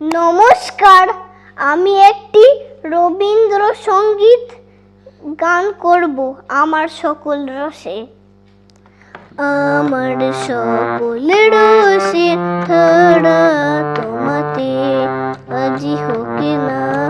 নমস্কার, আমি একটি রবীন্দ্রসঙ্গীত গান করব আমার সকল রসে। আমার সকল রসে হারা তোমাতে আজি হোক না।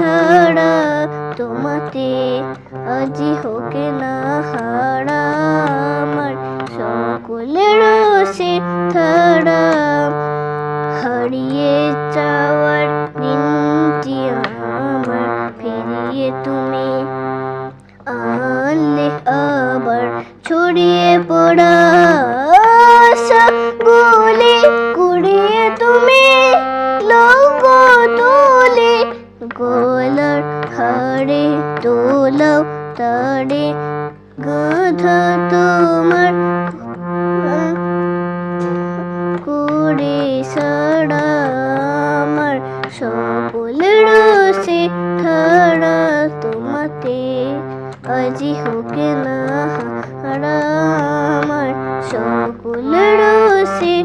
ধারা তোমাতে আজি হোকে না হারা আমার সকল রসে ধারা হারিয়ে যাওয়ার দিনটি আমার, ফিরিয়ে তুমি আনলে আবার ছড়িয়ে পড়া। গোলার হাড়ে তোলাও তারে গাধা তোমার করে সারা আমার সকল রসে ধারা তোমাতে আজি হোকে না হারা আমার সকল রসে